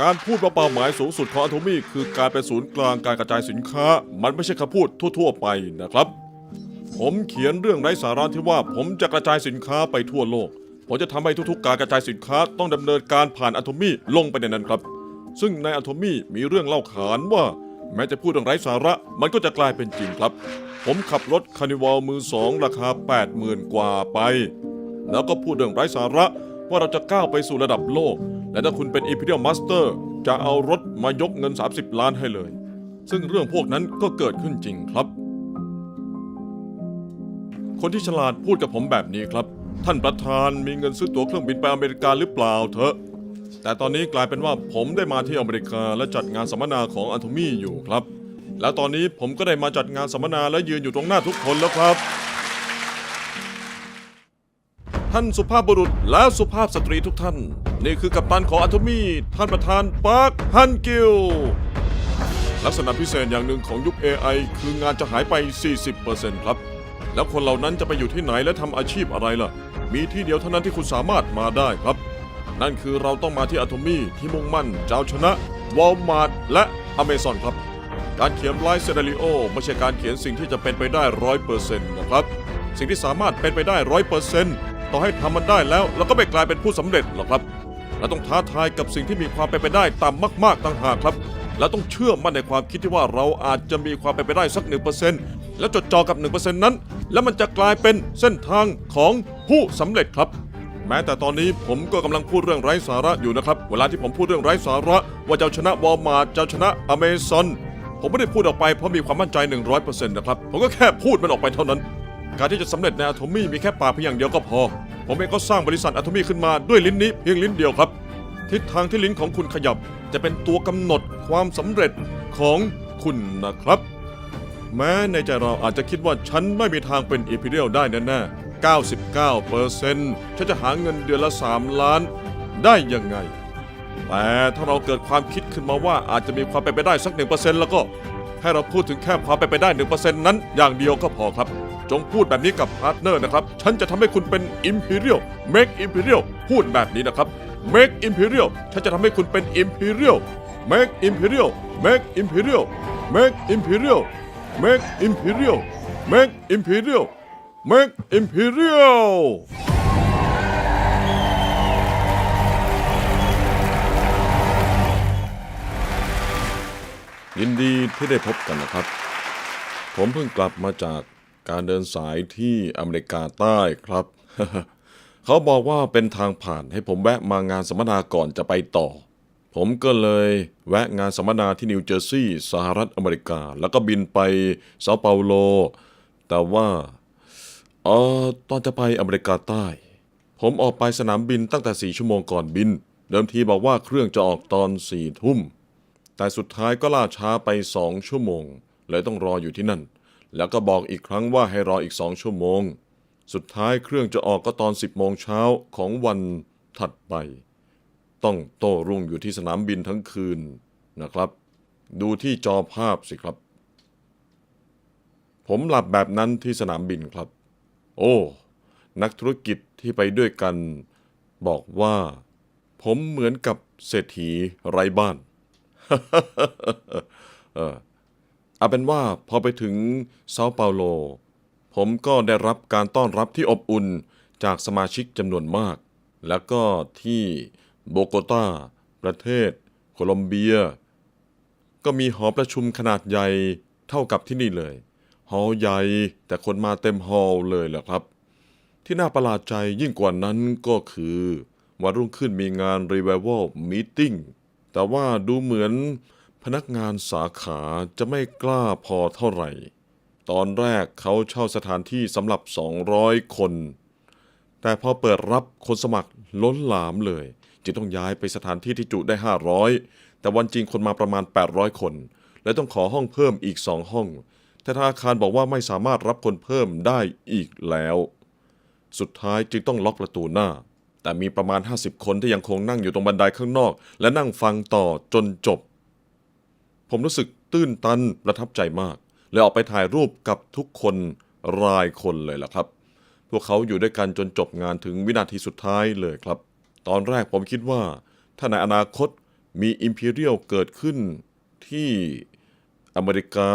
การพูดว่าเป้าหมายสูงสุดของอะโทมี่คือการเป็นศูนย์กลางการกระจายสินค้า มันไม่ใช่คำพูดทั่ว ๆ ไปนะครับ ผมเขียนเรื่องไร้สาระที่ว่าผมจะกระจายสินค้าไปทั่วโลก ผมจะทำให้ทุกๆ การกระจายสินค้าต้องดำเนินการผ่านอะโทมี่ลงไปในนั้นครับ ซึ่งในอะโทมี่มีเรื่องเล่าขานว่า แม้จะพูดเรื่องไร้สาระมันก็จะกลายเป็นจริงครับ ผมขับรถคานิวอลมือสองราคา 80,000 กว่าไป แล้วก็พูดเรื่องไร้สาระ ว่าเราจะก้าวไปสู่ระดับโลก และถ้าคุณเป็น Imperial Master จะเอารถมายกเงิน 30 ล้านให้เลย ซึ่งเรื่องพวกนั้นก็เกิดขึ้นจริงครับ คนที่ฉลาดพูดกับผมแบบนี้ครับ ท่านประธานมีเงินซื้อตั๋วเครื่องบินไปอเมริกาหรือเปล่าเถอะ แต่ตอนนี้กลายเป็นว่าผมได้มาที่อเมริกาและจัดงานสัมมนาของอั t โ m มี่อยู่ครับ แล้วตอนนี้ผมก็ได้มาจัดงานสัมมนาและยืนอยู่ตรงหน้าทุกคนแล้วครับ ท่านสุภาพบุรุษและสุภาพสตรีทุกท่าน นี่คือกัปตันของอั t โ m มี่ท่านประธานปาร์คฮันกิล ลักษณะพิเศษอย่างหนึ่งของยุค AI คืองานจะหายไป 40%ครับ แล้วคนเหล่านั้นจะไปอยู่ที่ไหนและทำอาชีพอะไรล่ะ มีที่เดียวเท่านั้นที่คุณสามารถมาได้ครับ นั่นคือเราต้องมาที่อะโทมี่ที่มุ่งมั่นเจ้าชนะวอลมาร์ทและอเมซอนครับ การเขียนไลฟ์เซนาริโอไม่ใช่การเขียนสิ่งที่จะเป็นไปได้ร้อยเปอร์เซ็นต์นะครับ สิ่งที่สามารถเป็นไปได้ร้อยเปอร์เซ็นต์ ต่อให้ทำมันได้แล้วเราก็ไม่กลายเป็นผู้สำเร็จหรอกครับ เราต้องท้าทายกับสิ่งที่มีความเป็นไปได้ต่ำมาก ๆต่างหากครับและต้องเชื่อมั่นในความคิดที่ว่าเราอาจจะมีความเป็นไปได้สัก 1%แล้วจดจ่อกับ 1%นั้น แล้วมันจะกลายเป็นเส้นทางของผู้สำเร็จครับ แม้แต่ตอนนี้ผมก็กำลังพูดเรื่องไร้สาระอยู่นะครับ เวลาที่ผมพูดเรื่องไร้สาระ ว่าจะเอาชนะวอลมาร์จะเอาชนะอเมซอนผมไม่ได้พูดออกไปเพราะมีความมั่นใจ 100%นะครับผมก็แค่พูดมันออกไปเท่านั้น การที่จะสำเร็จในอะโทมี่มีแค่ปากเพียงอย่างเดียวก็พอ ผมเองก็สร้างบริษัทอะโทมี่ขึ้นมาด้วยลิ้นนี้เพียงลิ้นเดียวครับ ทิศทางที่ลิ้นของคุณขยับจะเป็นตัวกำหนดความสำเร็จของคุณนะครับ แม้ในใจเราอาจจะคิดว่าฉันไม่มีทางเป็นอีพีเรียลได้แน่ๆ99เปอร์เซนต์ฉันจะหาเงินเดือนละ 3 ล้านได้ยังไง แต่ถ้าเราเกิดความคิดขึ้นมาว่าอาจจะมีความเป็นไปได้สัก1%แล้วก็ ให้เราพูดถึงแค่ความเป็นไปได้1%นั้นอย่างเดียวก็พอครับ จงพูดแบบนี้กับพาร์ทเนอร์นะครับ ฉันจะทำให้คุณเป็น Imperial Make Imperial พูดแบบนี้นะครับ Make Imperial ฉันจะทำให้คุณเป็น Imperial Make Imperial Make Imperial Make Imperial Make Imperial Make Imperial Make Imperial ยินดีที่ได้พบกันนะครับ ผมเพิ่งกลับมาจากการเดินสายที่อเมริกาใต้ครับ เขาบอกว่าเป็นทางผ่านให้ผมแวะมางานสัมมนาก่อนจะไปต่อ ผมก็เลยแวะงานสัมมนาที่นิวเจอร์ซีย์สหรัฐอเมริกา แล้วก็บินไปเซาเปาโล แต่ว่าเออตอนจะไปอเมริกาใต้ ผมออกไปสนามบินตั้งแต่สี่ชั่วโมงก่อนบิน เดิมทีบอกว่าเครื่องจะออกตอนสี่ทุ่ม แต่สุดท้ายก็ล่าช้าไปสองชั่วโมง เลยต้องรออยู่ที่นั่น แล้วก็บอกอีกครั้งว่าให้รออีกสองชั่วโมง สุดท้ายเครื่องจะออกก็ตอน10โมงเช้าของวันถัดไป ต้องโต้รุ่งอยู่ที่สนามบินทั้งคืนนะครับ ดูที่จอภาพสิครับ ผมหลับแบบนั้นที่สนามบินครับ โอ้ นักธุรกิจที่ไปด้วยกัน บอกว่า ผมเหมือนกับเศรษฐีไร้บ้าน เออเอาเป็นว่าพอไปถึงเซาเปาโล ผมก็ได้รับการต้อนรับที่อบอุ่นจากสมาชิกจำนวนมาก แล้วก็ที่โบโกตาประเทศ โคลอมเบีย ก็มีหอประชุมขนาดใหญ่เท่ากับที่นี่เลย หอใหญ่แต่คนมาเต็มฮอลเลยแหละครับ ที่น่าประหลาดใจยิ่งกว่านั้นก็คือ วันรุ่งขึ้นมีงาน Revival Meeting แต่ว่าดูเหมือนพนักงานสาขาจะไม่กล้าพอเท่าไหร่ ตอนแรกเขาเช่าสถานที่สำหรับ 200 คน แต่พอเปิดรับคนสมัครล้นหลามเลย จึงต้องย้ายไปสถานที่ที่จุได้ 500 แต่วันจริงคนมาประมาณ 800 คน และต้องขอห้องเพิ่มอีก2ห้อง แต่ธนาคารบอกว่าไม่สามารถรับคนเพิ่มได้อีกแล้ว สุดท้ายจึงต้องล็อกประตูหน้า แต่มีประมาณ 50 คนที่ยังคงนั่งอยู่ตรงบันไดข้างนอก และนั่งฟังต่อจนจบ ผมรู้สึกตื้นตันประทับใจมากเลยออกไปถ่ายรูปกับทุกคนรายคนเลยล่ะครับ พวกเขาอยู่ด้วยกันจนจบงานถึงวินาทีสุดท้ายเลยครับ ตอนแรกผมคิดว่า ถ้าในอนาคตมี Imperial เกิดขึ้นที่อเมริกา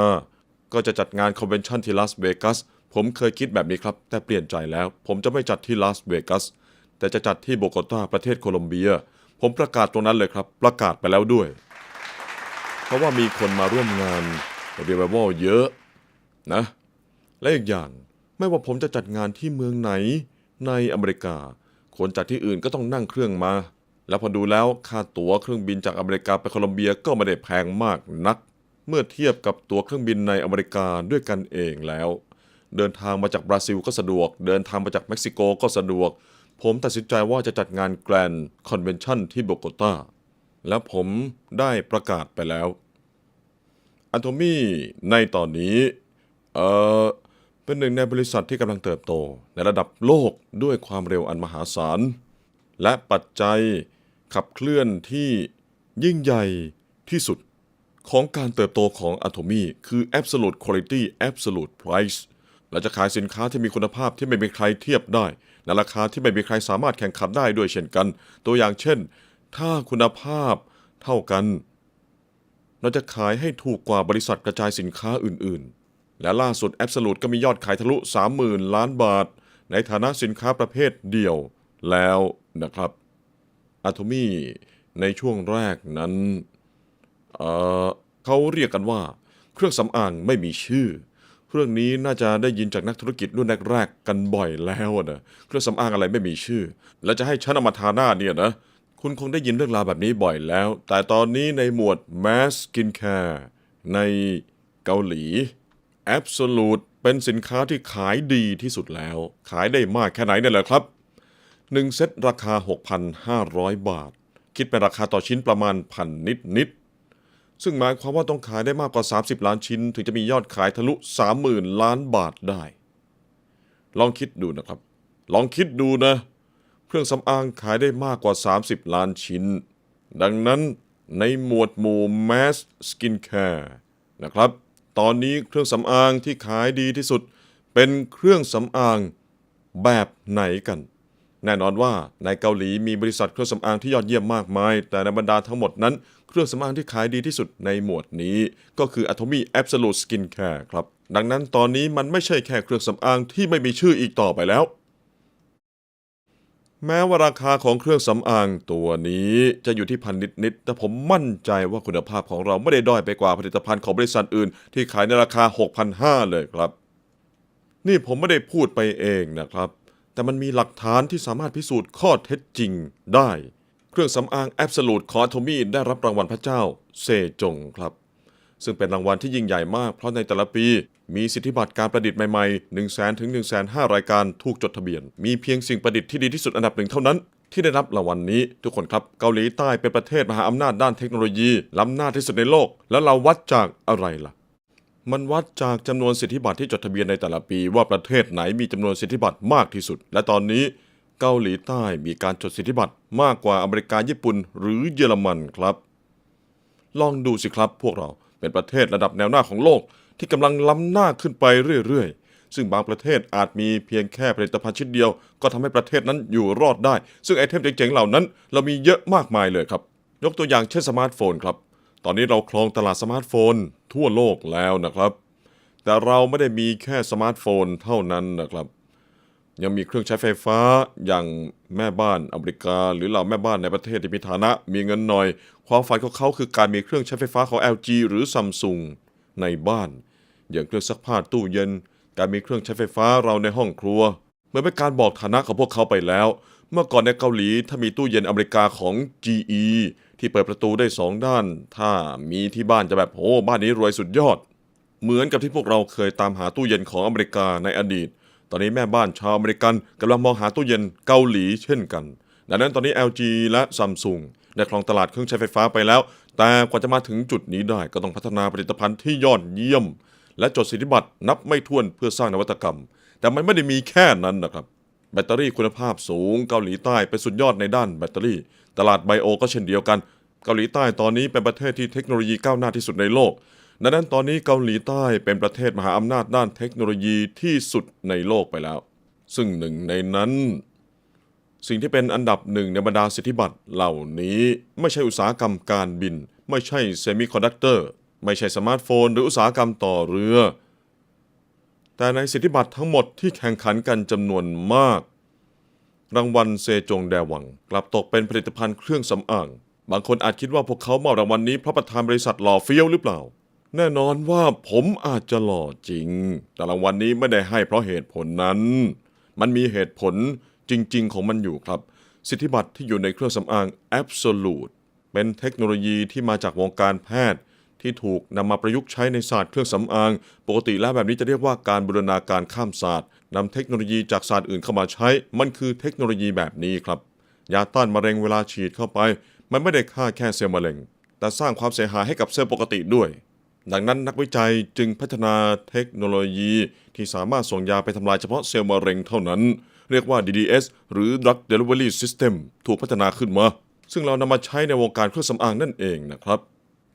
ก็จะจัดงานคอนเวนชั่นที่ลาสเวกัสผมเคยคิดแบบนี้ครับ แต่เปลี่ยนใจแล้ว ผมจะไม่จัดที่ลาสเวกัส แต่จะจัดที่โบโกตาประเทศโคลอมเบีย ผมประกาศตรงนั้นเลยครับ ประกาศไปแล้วด้วย เพราะว่ามีคนมาร่วมงานเรีย v ว l เยอะนะ และอีกอย่างไม่ว่าผมจะจัดงานที่เมืองไหนในอเมริกา คนจัดที่อื่นก็ต้องนั่งเครื่องมา แล้วพอดูแล้วค่าตั๋วเครื่องบินจากอเมริกาไปโคลอมเบียก็ไม่ได้แพงมากนัก เมื่อเทียบกับตั๋วเครื่องบินในอเมริกาด้วยกันเองแล้ว เดินทางมาจากบราซิลก็สะดวก เดินทางมาจากเม็กซิโกก็สะดวก ผมตัดสินใจว่าจะจัดงานแกรนด์คอนเวนชั่นที่โบโกตาและผมได้ประกาศไปแล้วอันโทมี่ในตอนนี้ เอ่อเป็นหนึ่งในบริษัทที่กำลังเติบโต ในระดับโลกด้วยความเร็วอันมหาศาล และปัจจัยขับเคลื่อนที่ยิ่งใหญ่ที่สุดของการเติบโตของ Atomy คือ Absolute Quality Absolute Price เราจะขายสินค้าที่มีคุณภาพที่ไม่มีใครเทียบได้ในราคาที่ไม่มีใครสามารถแข่งขันได้ด้วยเช่นกัน ตัวอย่างเช่น ถ้าคุณภาพเท่ากัน เราจะขายให้ถูกกว่าบริษัทกระจายสินค้าอื่นๆ และล่าสุด Absolute ก็มียอดขายทะลุ 30,000 ล้านบาท ในฐานะสินค้าประเภทเดียวแล้วนะครับ Atomy ในช่วงแรกนั้นเเขาเรียกกันว่า เครื่องสำอางไม่มีชื่อ เรื่องนี้น่าจะได้ยินจากนักธุรกิจรุ่นแรกๆกันบ่อยแล้วนะเครื่องสำอางอะไรไม่มีชื่อ แล้วจะให้ฉันเอามาทาหน้าเนี่ยนะ คุณคงได้ยินเรื่องราวแบบนี้บ่อยแล้ว แต่ตอนนี้ในหมวด Mass Skincare ในเกาหลี Absolute เป็นสินค้าที่ขายดีที่สุดแล้ว ขายได้มากแค่ไหนเนี่ยแหละครับ 1 เซตราคา 6,500 บาท คิดเป็นราคาต่อชิ้นประมาณพันนิดนิด ซึ่งหมายความว่าต้องขายได้มากกว่า 30 ล้านชิ้น ถึงจะมียอดขายทะลุ 30,000 ล้านบาทได้ ลองคิดดูนะครับ ลองคิดดูนะ เครื่องสำอางขายได้มากกว่า 30 ล้านชิ้น ดังนั้นในหมวดหมู่ Mass Skincare นะครับ ตอนนี้เครื่องสำอางที่ขายดีที่สุด เป็นเครื่องสำอางแบบไหนกัน แน่นอนว่าในเกาหลีมีบริษัทเครื่องสำอางที่ยอดเยี่ยมมากมาย แต่ในบรรดาทั้งหมดนั้น เครื่องสำอางที่ขายดีที่สุดในหมวดนี้ ก็คือ Atomy Absolute Skincare ครับ ดังนั้นตอนนี้มันไม่ใช่แค่เครื่องสำอางที่ไม่มีชื่ออีกต่อไปแล้ว แม้ว่าราคาของเครื่องสำอางตัวนี้จะอยู่ที่พันนิดๆแต่ผมมั่นใจว่าคุณภาพของเราไม่ได้ด้อยไปกว่าผลิตภัณฑ์ของบริษัทอื่น ที่ขายในราคา6,500เลยครับ นี่ผมไม่ได้พูดไปเองนะครับ แต่มันมีหลักฐานที่สามารถพิสูจน์ข้อเท็จจริงได้ เครื่องสำอาง Absolute ของ Atomy ได้รับรางวัลพระเจ้าเซจงครับ ซึ่งเป็นรางวัลที่ยิ่งใหญ่มากเพราะในแต่ละปี มีสิทธิบัตรการประดิษฐ์ใหม่ๆ 1 0 0 0 0แถึง1 5 0 0 0รายการถูกจดทะเบียน มีเพียงสิ่งประดิษฐ์ที่ดีที่สุดอันดับหนึ่งเท่านั้นที่ได้รับรางวัลนี้ทุกคนครับเกาหลีใต้เป็นประเทศมหาอำนาจด้านเทคโนโลยีล้ำหน้าที่สุดในโลก แล้วเราวัดจากอะไรล่ะ มันวัดจากจำนวนสิทธิบัตรที่จดทะเบียนในแต่ละปี ว่าประเทศไหนมีจำนวนสิทธิบัตรมากที่สุด และตอนนี้เกาหลีใต้มีการจดสิทธิบัตรมากกว่าอเมริกาญี่ปุ่น หรือเยอรมันครับ ลองดูสิครับพวกเราเป็นประเทศระดับแนวหน้าของโลกที่กำลังล้ำหน้าขึ้นไปเรื่อยๆ ซึ่งบางประเทศอาจมีเพียงแค่ผลิตภัณฑ์ชิ้นเดียว ก็ทำให้ประเทศนั้นอยู่รอดได้ ซึ่งไอเทมเจ๋งๆเหล่านั้น เรามีเยอะมากมายเลยครับ ยกตัวอย่างเช่นสมาร์ทโฟนครับ ตอนนี้เราครองตลาดสมาร์ทโฟนทั่วโลกแล้วนะครับ แต่เราไม่ได้มีแค่สมาร์ทโฟนเท่านั้นนะครับ ยังมีเครื่องใช้ไฟฟ้าอย่างแม่บ้านอเมริกา หรือเหล่าแม่บ้านในประเทศที่มีฐานะ มีเงินหน่อย ความฝันของเขาคือการมีเครื่องใช้ไฟฟ้าของ LG หรือ Samsung ในบ้าน อย่างเครื่องซักผ้าตู้เย็น การมีเครื่องใช้ไฟฟ้าเราในห้องครัวเหมื่อนเป็นการบอกฐานะของพวกเขาไปแล้ว เมื่อก่อนในเกาหลีถ้ามีตู้เย็นอเมริกาของ GE ที่เปิดประตูได้สองด้าน ถ้ามีที่บ้านจะแบบโอ้บ้านนี้รวยสุดยอด เหมือนกับที่พวกเราเคยตามหาตู้เย็นของอเมริกาในอดีต ตอนนี้แม่บ้านชาวอเมริกันกำลังมองหาตู้เย็นเกาหลีเช่นกัน ดังนั้นตอนนี้ LG และ Samsung ได้ครองตลาดเครื่องใช้ไฟฟ้าไปแล้ว แต่กว่าจะมาถึงจุดนี้ได้ก็ต้องพัฒนาผลิตภัณฑ์ที่ยอดเยี่ยม และจดสิทธิบัตรนับไม่ถ้วนเพื่อสร้างนวัตกรรม แต่มันไม่ได้มีแค่นั้นนะครับ แบตเตอรี่คุณภาพสูงเกาหลีใต้เป็นสุดยอดในด้านแบตเตอรี่ ตลาดไบโอก็เช่นเดียวกัน เกาหลีใต้ตอนนี้เป็นประเทศที่เทคโนโลยีก้าวหน้าที่สุดในโลกดังนั้นตอนนี้เกาหลีใต้เป็นประเทศมหาอำนาจด้านเทคโนโลยีที่สุดในโลกไปแล้ว ซึ่งหนึ่งในนั้น สิ่งที่เป็นอันดับหนึ่งในบรรดาสิทธิบัตรเหล่านี้ไม่ใช่อุตสาหกรรมการบิน ไม่ใช่เซมิคอนดักเตอร์ ไม่ใช่สมาร์ทโฟน หรืออุตสาหกรรมต่อเรือ แต่ในสิทธิบัตรทั้งหมดที่แข่งขันกันจำนวนมาก รางวัลเซจงแดวัง กลับตกเป็นผลิตภัณฑ์เครื่องสำอาง บางคนอาจคิดว่าพวกเขามอบรางวัลนี้เพราะประธานบริษัทหล่อเฟี้ยวหรือเปล่า แน่นอนว่าผมอาจจะหล่อจริง แต่รางวัลนี้ไม่ได้ให้เพราะเหตุผลนั้น มันมีเหตุผลจริง ๆ ของมันอยู่ครับ สิทธิบัตรที่อยู่ในเครื่องสำอาง Absolute เป็นเทคโนโลยีที่มาจากวงการแพทย์ ที่ถูกนำมาประยุกต์ใช้ในศาสตร์เครื่องสำอาง ปกติแล้วแบบนี้จะเรียกว่าการบูรณาการข้ามศาสตร์นำเทคโนโลยีจากศาสตร์อื่นเข้ามาใช้ มันคือเทคโนโลยีแบบนี้ครับ ยาต้านมะเร็งเวลาฉีดเข้าไป มันไม่ได้ฆ่าแค่เซลล์มะเร็ง แต่สร้างความเสียหายให้กับเซลล์ปกติด้วย ดังนั้นนักวิจัยจึงพัฒนาเทคโนโลยีที่สามารถส่งยาไปทำลายเฉพาะเซลล์มะเร็งเท่านั้น เรียกว่า DDS หรือ Drug Delivery System ถูกพัฒนาขึ้นมา ซึ่งเรานำมาใช้ในวงการเครื่องสำอางนั่นเองนะครับ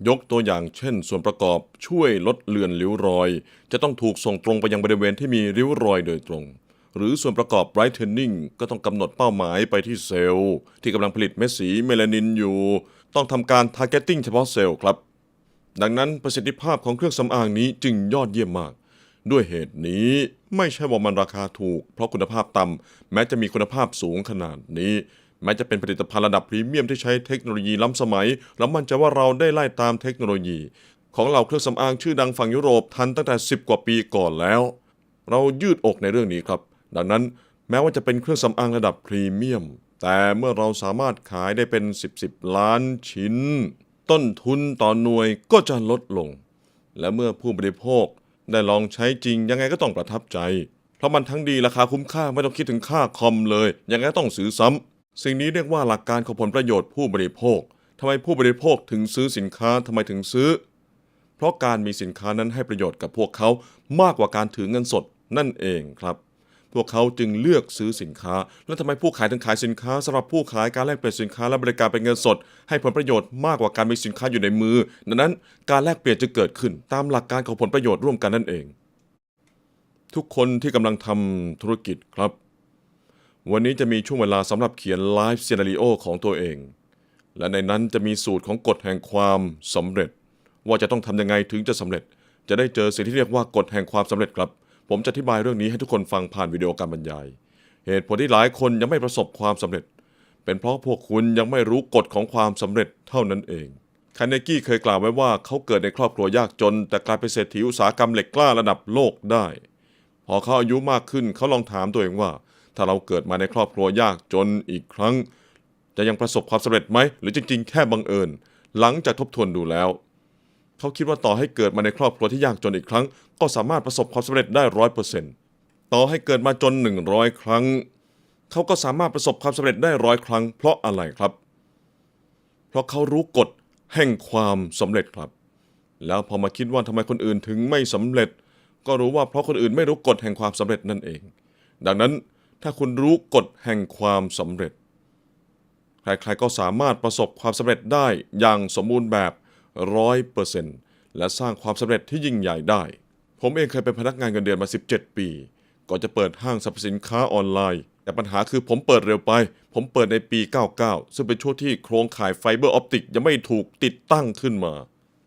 ยกตัวอย่างเช่น ส่วนประกอบช่วยลดเลือนริ้วรอย จะต้องถูกส่งตรงไปยังบริเวณที่มีริ้วรอยโดยตรง หรือส่วนประกอบ brightening ก็ต้องกำหนดเป้าหมายไปที่เซลล์ที่กำลังผลิตเม็ดสีเมลานินอยู่ ต้องทำการ targeting เฉพาะเซลล์ครับ ดังนั้นประสิทธิภาพของเครื่องสำอางนี้จึงยอดเยี่ยมมาก ด้วยเหตุนี้ไม่ใช่ว่ามันราคาถูก เพราะคุณภาพต่ำแม้จะมีคุณภาพสูงขนาดนี้ แม้จะเป็นผลิตภัณฑ์ระดับพรีเมียมที่ใช้เทคโนโลยีล้ำสมัยแล้วมั่นใจว่าเราได้ไล่ตามเทคโนโลยี ของเหล่าเครื่องสำอางชื่อดังฝั่งยุโรปทันตั้งแต่ 10 กว่าปีก่อนแล้ว เรายืดอกในเรื่องนี้ครับ ดังนั้นแม้ว่าจะเป็นเครื่องสำอางระดับพรีเมียม แต่เมื่อเราสามารถขายได้เป็น 10 10 ล้านชิ้น ต้นทุนต่อหน่วยก็จะลดลง และเมื่อผู้บริโภคได้ลองใช้จริงยังไงก็ต้องประทับใจ เพราะมันทั้งดีราคาคุ้มค่าไม่ต้องคิดถึงค่าคอมเลยยังไงต้องซื้อซ้ำ สิ่งนี้เรียกว่าหลักการของผลประโยชน์ผู้บริโภคทำไมผู้บริโภคถึงซื้อสินค้าทำไมถึงซื้อ เพราะการมีสินค้านั้นให้ประโยชน์กับพวกเขามากกว่าการถือเงินสดนั่นเองครับ พวกเขาจึงเลือกซื้อสินค้า แล้วทำไมผู้ขายถึงขายสินค้าสำหรับผู้ขายการแลกเปลี่ยนสินค้าและบริการเป็นเงินสด ให้ผลประโยชน์มากกว่าการมีสินค้าอยู่ในมือ ดังนั้นการแลกเปลี่ยนจะเกิดขึ้น ตามหลักการของผลประโยชน์ร่วมกันนั่นเอง ทุกคนที่กำลังทำธุรกิจครับ วันนี้จะมีช่วงเวลาสำหรับเขียนไลฟ์ซีนารีโอของตัวเอง และในนั้นจะมีสูตรของกฎแห่งความสำเร็จ ว่าจะต้องทำยังไงถึงจะสำเร็จ จะได้เจอสิ่งที่เรียกว่ากฎแห่งความสำเร็จครับ ผมจะอธิบายเรื่องนี้ให้ทุกคนฟังผ่านวิดีโอการบรรยาย เหตุผลที่หลายคนยังไม่ประสบความสำเร็จ เป็นเพราะพวกคุณยังไม่รู้กฎของความสำเร็จเท่านั้นเองคาร์เนกี้เคยกล่าวไว้ว่าเขาเกิดในครอบครัวยากจน แต่กลายเป็นเศรษฐีอุตสาหกรรมเหล็กกล้าระดับโลกได้ พอเขาอายุมากขึ้นเขาลองถามตัวเองว่า ถ้าเราเกิดมาในครอบครัวยากจนอีกครั้ง จะยังประสบความสำเร็จไหม หรือจริง ๆ แค่บังเอิญ หลังจากทบทวนดูแล้ว เขาคิดว่าต่อให้เกิดมาในครอบครัวที่ยากจนอีกครั้ง ก็สามารถประสบความสำเร็จได้ร้อยเปอร์เซ็นต์ต่อให้เกิดมาจนหนึ่งร้อยครั้ง เขาก็สามารถประสบความสำเร็จได้ร้อยครั้ง เพราะอะไรครับ เพราะเขารู้กฎแห่งความสำเร็จครับ แล้วพอมาคิดว่าทำไมคนอื่นถึงไม่สำเร็จ ก็รู้ว่าเพราะคนอื่นไม่รู้กฎแห่งความสำเร็จนั่นเอง ดังนั้น ถ้าคุณรู้กฎแห่งความสำเร็จ ใครๆก็สามารถประสบความสำเร็จได้อย่างสมบูรณ์แบบร้อยเปอร์เซ็นต์และสร้างความสำเร็จที่ยิ่งใหญ่ได้ ผมเองเคยเป็นพนักงานเงินเดือนมา 17 ปี ก่อนจะเปิดห้างสรรพสินค้าออนไลน์ แต่ปัญหาคือผมเปิดเร็วไป ผมเปิดในปี 99 ซึ่งเป็นช่วงที่โครงข่ายไฟเบอร์ออปติกยังไม่ถูกติดตั้งขึ้นมา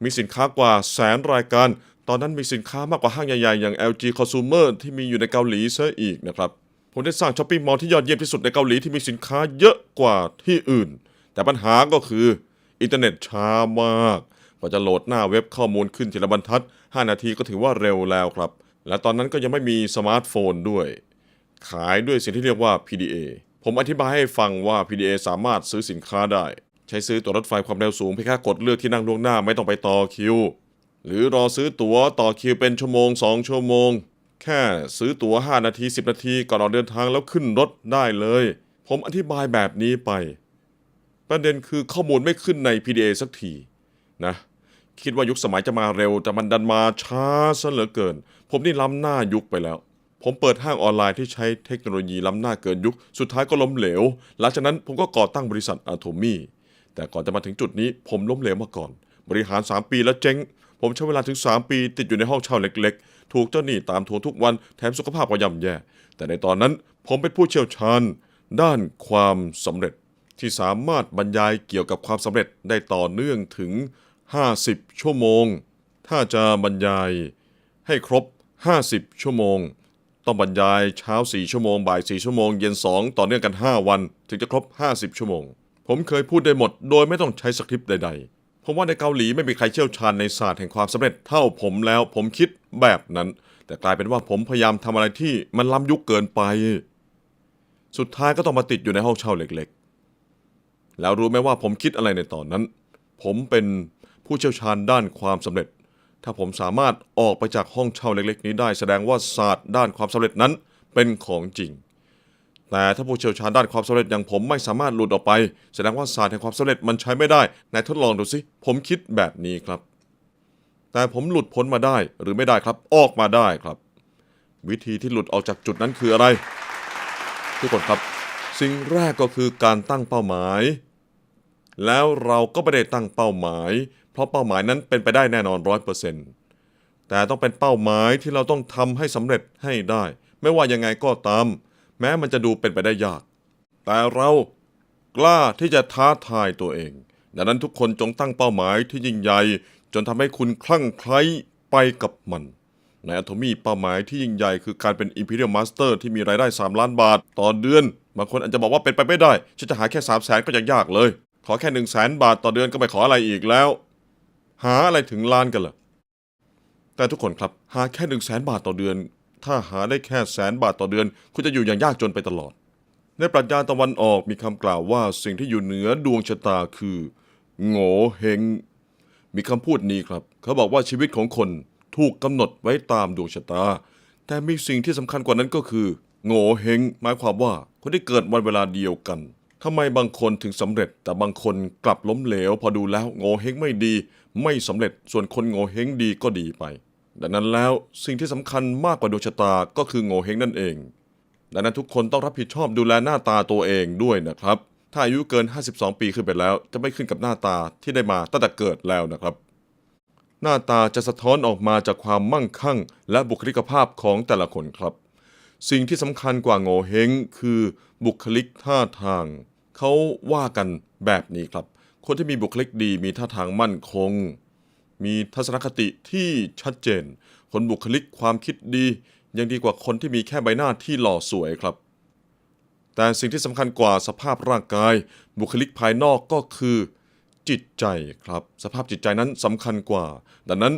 มีสินค้ากว่าแสนรายการ ตอนนั้นมีสินค้ามากกว่าห้างใหญ่ๆ อย่าง LG Consumer ที่มีอยู่ในเกาหลีซะอีกนะครับ ผมได้สร้างช้อปปิ้งมอลล์ที่ยอดเยี่ยมที่สุดในเกาหลีที่มีสินค้าเยอะกว่าที่อื่น แต่ปัญหาก็คืออินเทอร์เน็ตช้ามากกว่าจะโหลดหน้าเว็บข้อมูลขึ้นทีละบรรทัด 5 นาทีก็ถือว่าเร็วแล้วครับ และตอนนั้นก็ยังไม่มีสมาร์ทโฟนด้วย ขายด้วยสิ่งที่เรียกว่า PDA ผมอธิบายให้ฟังว่า PDA สามารถซื้อสินค้าได้ ใช้ซื้อตั๋วรถไฟความเร็วสูงเพียงแค่กดเลือกที่นั่งล่วงหน้าไม่ต้องไปต่อคิว หรือรอซื้อตั๋วต่อคิวเป็นชั่วโมง 2 ชั่วโมง แค่ซื้อตั๋ว 5 นาที 10 นาทีก่อนออกเดินทางแล้วขึ้นรถได้เลย ผมอธิบายแบบนี้ไป ประเด็นคือข้อมูลไม่ขึ้นใน PDA สักทีนะ คิดว่ายุคสมัยจะมาเร็ว แต่มันดันมาช้าซะเหลือเกิน ผมนี่ล้ำหน้ายุคไปแล้ว ผมเปิดห้างออนไลน์ที่ใช้เทคโนโลยีล้ำหน้าเกินยุค สุดท้ายก็ล้มเหลว หลังจากนั้นผมก็ก่อตั้งบริษัทอะโทมี่แต่ก่อนจะมาถึงจุดนี้ ผมล้มเหลวมาก่อน บริหาร 3 ปีแล้วเจ๊ง ผมใช้เวลาถึง 3 ปีติดอยู่ในห้องเช่าเล็กๆ ถูกเจ้าหนี้ตามทวงทุกวันแถมสุขภาพก็ย่ำแย่ แต่ในตอนนั้นผมเป็นผู้เชี่ยวชาญ ด้านความสำเร็จที่สามารถบรรยายเกี่ยวกับความสำเร็จได้ต่อเนื่องถึง 50 ชั่วโมง ถ้าจะบรรยายให้ครบ 50 ชั่วโมง ต้องบรรยายเช้า 4 ชั่วโมง บ่าย 4 ชั่วโมง เย็น 2 ต่อเนื่องกัน 5 วัน ถึงจะครบ 50 ชั่วโมง ผมเคยพูดได้หมด โดยไม่ต้องใช้สคริปต์ใดๆ ผมว่าในเกาหลีไม่มีใครเชี่ยวชาญในศาสตร์แห่งความสำเร็จเท่าผมแล้ว ผมคิดแบบนั้น แต่กลายเป็นว่าผมพยายามทำอะไรที่มันล้ำยุคเกินไป สุดท้ายก็ต้องมาติดอยู่ในห้องเช่าเล็กๆ แล้วรู้ไหมว่าผมคิดอะไรในตอนนั้น ผมเป็นผู้เชี่ยวชาญด้านความสำเร็จ ถ้าผมสามารถออกไปจากห้องเช่าเล็ก ๆ นี้ได้แสดงว่าศาสตร์ด้านความสำเร็จนั้นเป็นของจริง แต่ถ้าผู้เชี่ยวชาญด้านความสำเร็จอย่างผมไม่สามารถหลุดออกไป แสดงว่าศาสตร์แห่งความสำเร็จมันใช้ไม่ได้นายทดลองดูสิผมคิดแบบนี้ครับ แต่ผมหลุดพ้นมาได้หรือไม่ได้ครับ ออกมาได้ครับ วิธีที่หลุดออกจากจุดนั้นคืออะไร ทุกคนครับ สิ่งแรกก็คือการตั้งเป้าหมาย แล้วเราก็ไม่ได้ตั้งเป้าหมาย เพราะเป้าหมายนั้นเป็นไปได้แน่นอนร้อยเปอร์เซ็นต์แต่ต้องเป็นเป้าหมายที่เราต้องทำให้สำเร็จให้ได้ ไม่ว่ายังไงก็ตาม แม้มันจะดูเป็นไปได้ยาก แต่เรากล้าที่จะท้าทายตัวเอง ดังนั้นทุกคนจงตั้งเป้าหมายที่ยิ่งใหญ่ จนทำให้คุณคลั่งไคล้ไปกับมัน ในอะโทมี่เป้าหมายที่ยิ่งใหญ่คือการเป็น Imperial Master ที่มีรายได้ 3 ล้านบาทต่อเดือน บางคนอาจจะบอกว่าเป็นไปไม่ได้ ฉันจะหาแค่3 0 0แสนก็ยังยากเลย ขอแค่1 0 0 0 0แสนบาทต่อเดือนก็ไม่ขออะไรอีกแล้ว หาอะไรถึงล้านกันล่ะแต่ทุกคนครับหาแค่1 0 0 0 0แสนบาทต่อเดือน ถ้าหาได้แค่แสนบาทต่อเดือน คุณจะอยู่อย่างยากจนไปตลอด ในปรัชญาตะวันออกมีคำกล่าวว่าสิ่งที่อยู่เหนือดวงชะตาคือโง่เฮงมีคำพูดนี้ครับ เขาบอกว่าชีวิตของคนถูกกำหนดไว้ตามดวงชะตา แต่มีสิ่งที่สำคัญกว่านั้นก็คือโง่เฮงหมายความว่าคนที่เกิดวันเวลาเดียวกันทำไมบางคนถึงสำเร็จ แต่บางคนกลับล้มเหลว พอดูแล้วโง่เฮงไม่ดี ไม่สำเร็จส่วนคนโง่เฮงดีก็ดีไป ดังนั้นแล้วสิ่งที่สำคัญมากกว่าดวงชะตาก็คือโง่เฮงนั่นเอง ดังนั้นทุกคนต้องรับผิดชอบดูแลหน้าตาตัวเองด้วยนะครับ ถ้าอายุเกิน 52 ปีขึ้นไปแล้ว จะไม่ขึ้นกับหน้าตาที่ได้มาตั้งแต่เกิดแล้วนะครับ หน้าตาจะสะท้อนออกมาจากความมั่งคั่ง และบุคลิกภาพของแต่ละคนครับ สิ่งที่สำคัญกว่าโง่เฮงคือบุคลิกท่าทาง เขาว่ากันแบบนี้ครับ คนที่มีบุคลิกดีมีท่าทางมั่นคง มีทัศนคติที่ชัดเจน คนบุคลิกความคิดดี ยังดีกว่าคนที่มีแค่ใบหน้าที่หล่อสวยครับ แต่สิ่งที่สำคัญกว่าสภาพร่างกาย บุคลิกภายนอกก็คือจิตใจครับ สภาพจิตใจนั้นสำคัญกว่า ดังนั้น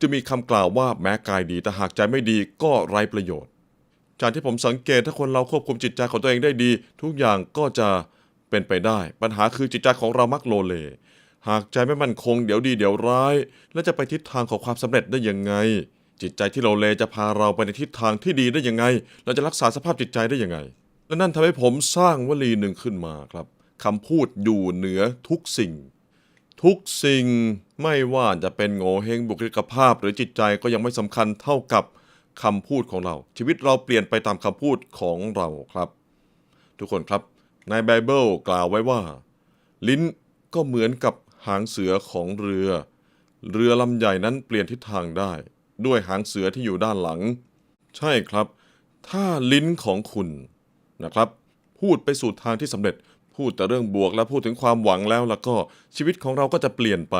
จะมีคำกล่าวว่าแม้กายดีแต่หากใจไม่ดีก็ไร้ประโยชน์ จากที่ผมสังเกตถ้าคนเราควบคุมจิตใจของตัวเองได้ดี ทุกอย่างก็จะเป็นไปได้ ปัญหาคือจิตใจของเรามักโลเล หากใจไม่มั่นคงเดี๋ยวดีเดี๋ยวร้าย แล้วจะไปทิศทางของความสำเร็จได้ยังไง จิตใจที่โลเลจะพาเราไปในทิศทางที่ดีได้ยังไง เราจะรักษาสภาพจิตใจได้ยังไง และนั่นทำให้ผมสร้างวลีหนึ่งขึ้นมาครับคำพูดอยู่เหนือทุกสิ่ง ทุกสิ่งไม่ว่าจะเป็นโง่เฮงบุคลิกภาพ หรือจิตใจก็ยังไม่สำคัญเท่ากับคำพูดของเรา ชีวิตเราเปลี่ยนไปตามคำพูดของเราครับ ทุกคนครับในไบเบิลกล่าวไว้ว่า ลิ้นก็เหมือนกับ หางเสือของเรือ เรือลำใหญ่นั้นเปลี่ยนทิศทางได้ ด้วยหางเสือที่อยู่ด้านหลัง ใช่ครับ ถ้าลิ้นของคุณนะครับ พูดไปสู่ทางที่สำเร็จ พูดแต่เรื่องบวกและพูดถึงความหวังแล้วแล้วก็ชีวิตของเราก็จะเปลี่ยนไป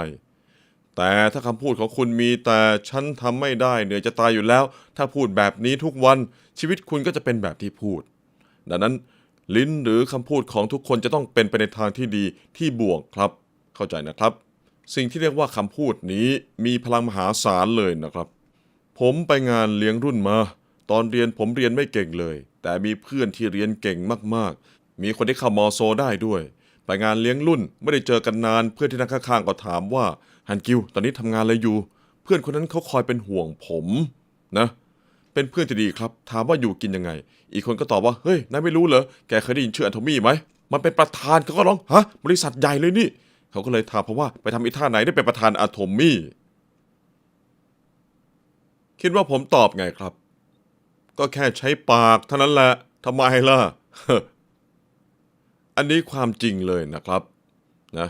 แต่ถ้าคำพูดของคุณมีแต่ฉันทำไม่ได้เหนื่อยจะตายอยู่แล้ว ถ้าพูดแบบนี้ทุกวันชีวิตคุณก็จะเป็นแบบที่พูด ดังนั้นลิ้นหรือคำพูดของทุกคนจะต้องเป็นไปในทางที่ดีที่บวกครับ เข้าใจนะครับ สิ่งที่เรียกว่าคำพูดนี้มีพลังมหาศาลเลยนะครับ ผมไปงานเลี้ยงรุ่นมา ตอนเรียนผมเรียนไม่เก่งเลย แต่มีเพื่อนที่เรียนเก่งมากๆ มีคนที่เข้ามอโซได้ด้วย ไปงานเลี้ยงรุ่นไม่ได้เจอกันนาน เพื่อนที่นั่งข้างๆก็ถามว่าฮันกิวตอนนี้ทำงานอะไรอยู่ เพื่อนคนนั้นเขาคอยเป็นห่วงผมนะเป็นเพื่อนที่ดีครับ ถามว่าอยู่กินยังไง อีกคนก็ตอบว่า เฮ้ย นายไม่รู้เหรอ แกเคยได้ยินชื่อแอนโทมี่ไหม มันเป็นประธานเขาก็ร้อง ฮะ บริษัทใหญ่เลยนี่ เขาก็เลยถามเพราะว่าไปทำอีท่าไหนได้เป็นประธานอะโทมี่ คิดว่าผมตอบไงครับ ก็แค่ใช้ปากเท่านั้นแหละทำไมล่ะ อันนี้ความจริงเลยนะครับ นะ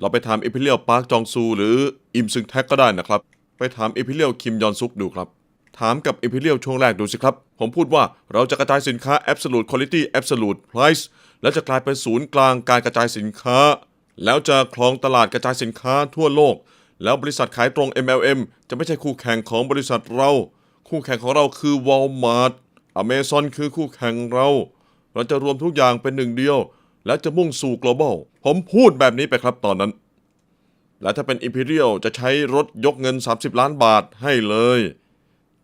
เราไปถามเอพิเลียวปาร์คจองซูหรืออิมซึงแท็กก็ได้นะครับ ไปถามเอพิเลียวคิมยอนซุกดูครับ ถามกับ Imperial ช่วงแรกดูสิครับ ผมพูดว่าเราจะกระจายสินค้า Absolute Quality Absolute Price แล้วจะกลายเป็นศูนย์กลางการกระจายสินค้า แล้วจะครองตลาดกระจายสินค้าทั่วโลก แล้วบริษัทขายตรง MLM จะไม่ใช่คู่แข่งของบริษัทเรา คู่แข่งของเราคือ Walmart Amazon คือคู่แข่งเรา เราจะรวมทุกอย่างเป็นหนึ่งเดียว และจะมุ่งสู่ global ผมพูดแบบนี้ไปครับตอนนั้น และถ้าเป็น Imperial จะใช้รถยกเงิน 30 ล้านบาทให้เลย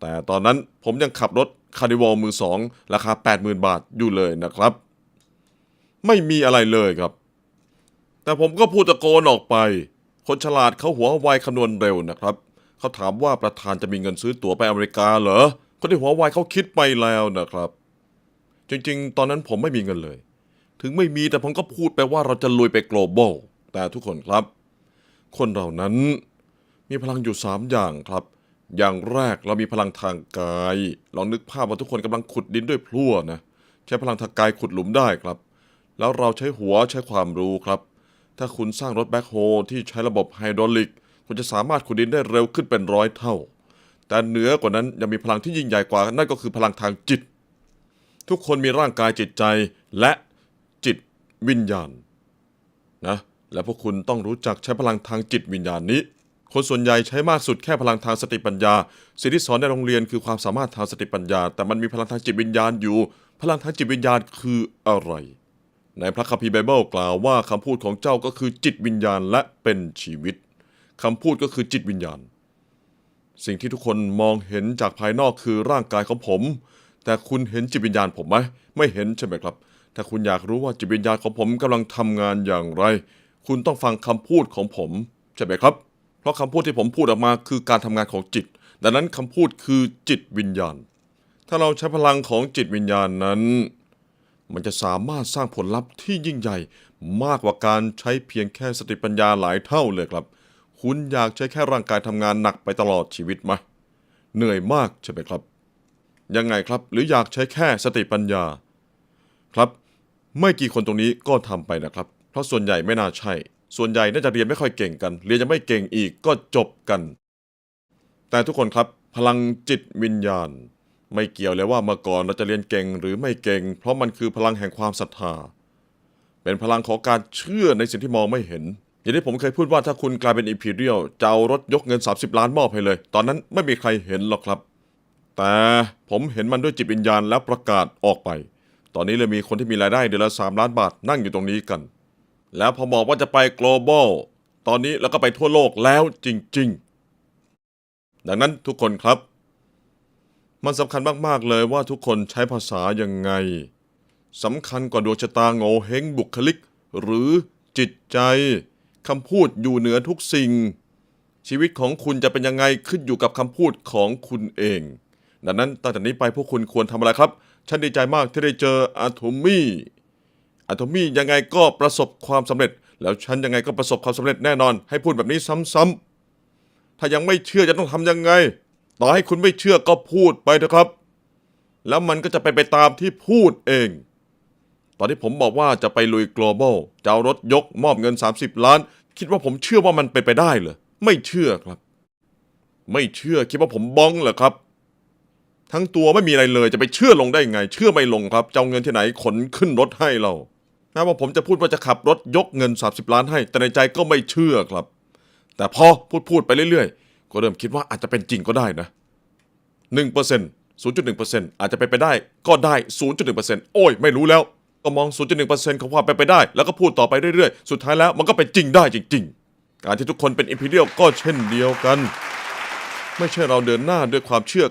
แต่ตอนนั้นผมยังขับรถคาร์ดิวอลมือสองราคา 80,000 บาทอยู่เลยนะครับ ไม่มีอะไรเลยครับ แต่ผมก็พูดตะโกนออกไป คนฉลาดเขาหัวไวคำนวณเร็วนะครับ เขาถามว่าประธานจะมีเงินซื้อตั๋วไปอเมริกาเหรอ คนที่หัวไวเขาคิดไปแล้วนะครับ จริงๆ ตอนนั้นผมไม่มีเงินเลย ถึงไม่มีแต่ผมก็พูดไปว่าเราจะลุยไป global แต่ทุกคนครับ คนเรานั้นมีพลังอยู่ 3 อย่างครับ อย่างแรกเรามีพลังทางกาย ลองนึกภาพว่าทุกคนกำลังขุดดินด้วยพลั่วนะ ใช้พลังทางกายขุดหลุมได้ครับ แล้วเราใช้หัวใช้ความรู้ครับ ถ้าคุณสร้างรถแบ็คโฮที่ใช้ระบบไฮดรอลิก คุณจะสามารถขุดดินได้เร็วขึ้นเป็นร้อยเท่า แต่เหนือกว่านั้นยังมีพลังที่ยิ่งใหญ่กว่า นั่นก็คือพลังทางจิต ทุกคนมีร่างกายจิตใจและจิตวิญญาณนะและพวกคุณต้องรู้จักใช้พลังทางจิตวิญญาณนี้ คนส่วนใหญ่ใช้มากสุดแค่พลังทางสติปัญญา สิ่งที่สอนในโรงเรียนคือความสามารถทางสติปัญญา แต่มันมีพลังทางจิตวิญญาณอยู่ พลังทางจิตวิญญาณคืออะไร ในพระคัมภีร์ไบเบิลกล่าวว่าคำพูดของเจ้าก็คือจิตวิญญาณและเป็นชีวิตคำพูดก็คือจิตวิญญาณ สิ่งที่ทุกคนมองเห็นจากภายนอกคือร่างกายของผม แต่คุณเห็นจิตวิญญาณผมไหมไม่เห็นใช่ไหมครับ ถ้าคุณอยากรู้ว่าจิตวิญญาณของผมกำลังทำงานอย่างไร คุณต้องฟังคำพูดของผมใช่ไหมครับ เพราะคำพูดที่ผมพูดออกมาคือการทำงานของจิต ดังนั้นคำพูดคือจิตวิญญาณ ถ้าเราใช้พลังของจิตวิญญาณนั้น มันจะสามารถสร้างผลลัพธ์ที่ยิ่งใหญ่มากกว่าการใช้เพียงแค่สติปัญญาหลายเท่าเลยครับ คุณอยากใช้แค่ร่างกายทำงานหนักไปตลอดชีวิตไหมเหนื่อยมากใช่ไหมครับ ยังไงครับหรืออยากใช้แค่สติปัญญา ครับ ไม่กี่คนตรงนี้ก็ทำไปนะครับ เพราะส่วนใหญ่ไม่น่าใช่ ส่วนใหญ่น่าจะเรียนไม่ค่อยเก่งกัน เรียนจะไม่เก่งอีกก็จบกัน แต่ทุกคนครับพลังจิตวิญญาณ ไม่เกี่ยวเลยว่าเมื่อก่อนเราจะเรียนเก่งหรือไม่เก่ง เพราะมันคือพลังแห่งความศรัทธา เป็นพลังของการเชื่อในสิ่งที่มองไม่เห็น อย่างที่ผมเคยพูดว่าถ้าคุณกลายเป็นอิมพีเรียลจะเอารถยกเงิน 30 ล้านมอบให้เลย ตอนนั้นไม่มีใครเห็นหรอกครับ แต่ผมเห็นมันด้วยจิตวิญญาณแล้วประกาศออกไป ตอนนี้เลยมีคนที่มีรายได้เดือนละ3ล้านบาทนั่งอยู่ตรงนี้กัน แล้วพอบอกว่าจะไป global ตอนนี้เราก็ไปทั่วโลกแล้วจริง ๆ ดังนั้นทุกคนครับ มันสำคัญมาก ๆ เลยว่าทุกคนใช้ภาษายังไงสำคัญกว่าดวงชะตาโงเฮงบุคลิก หรือจิตใจคำพูดอยู่เหนือทุกสิ่ง ชีวิตของคุณจะเป็นยังไงขึ้นอยู่กับคำพูดของคุณเอง ดังนั้นตั้งแต่นี้ไปพวกคุณควรทำอะไรครับ ฉันดีใจมากที่ได้เจออะโทมี่อะโทมี่ยังไงก็ประสบความสำเร็จ แล้วฉันยังไงก็ประสบความสำเร็จแน่นอน ให้พูดแบบนี้ซ้ำๆถ้ายังไม่เชื่อจะต้องทำยังไง ต่อให้คุณไม่เชื่อก็พูดไปเถอะครับ แล้วมันก็จะไปนไปตามที่พูดเอง ตอนที่ผมบอกว่าจะไปลุย global จะเอารถยกมอบเงิน 30 ล้าน คิดว่าผมเชื่อว่ามันเป็นไปได้เหรอไม่เชื่อครับ ไม่เชื่อคิดว่าผมบ้องเหรอครับ ทั้งตัวไม่มีอะไรเลยจะไปเชื่อลงได้ไง เชื่อไม่ลงครับจะเอาเงินที่ไหนขนขึ้นรถให้เราแม้ว่าผมจะพูดว่าจะขับรถยกเงิน 30 ล้านให้ แต่ในใจก็ไม่เชื่อครับ แต่พอพูดพูดไปเรื่อยๆ ก็เริ่มคิดว่าอาจจะเป็นจริงก็ได้นะหนึ่งเปอร์เซ็นต์ศูนย์จุดหนึ่งเปอร์เซ็นต์อาจจะเป็นไปได้ก็ได้ศูนย์จุดหนึ่งเปอร์เซ็นต์โอ้ย ไม่รู้แล้ว ก็มองศูนย์จุดหนึ่งเปอร์เซ็นต์ของความเป็นไปได้ แล้วก็พูดต่อไปเรื่อยๆ สุดท้ายแล้วมันก็เป็นจริงได้จริงๆ การที่ทุกคนเป็นอิมพีเรียลก็เช่นเดียวกัน ไม่ใช่เราเดินหน้าด้วยความเชื่อ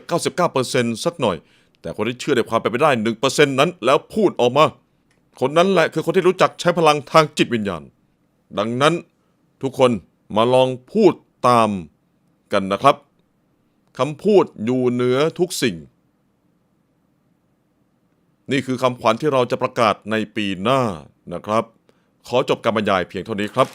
99%สักหน่อย แต่คนที่เชื่อในความเป็นไปได้ 1%นั้นแล้วพูดออกมา คนนั้นแหละคือคนที่รู้จักใช้พลังทางจิตวิญญาณ ดังนั้นทุกคนมาลองพูดตาม กันนะครับคำพูดอยู่เหนือทุกสิ่ง นี่คือคำขวัญที่เราจะประกาศในปีหน้านะครับ ขอจบการบรรยายเพียงเท่านี้ครับ